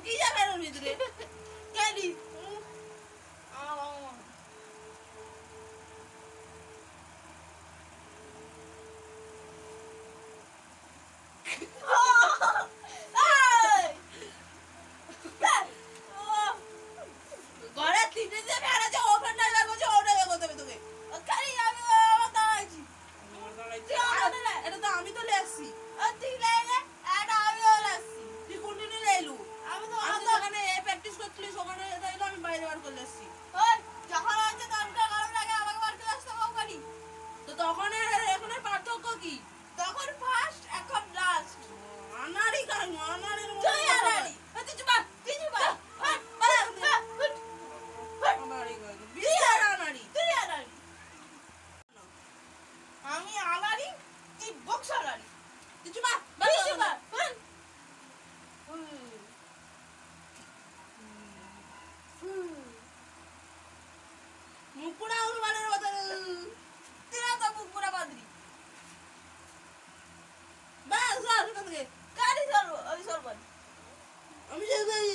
ঢুকি যাবে ভিতরে। ముక్కుడా అవును వాళ్ళు పోతారు తినక ముక్కుడ మంది బాగా సార్ కానీ సార్ అది సార్ మంది আমি যাই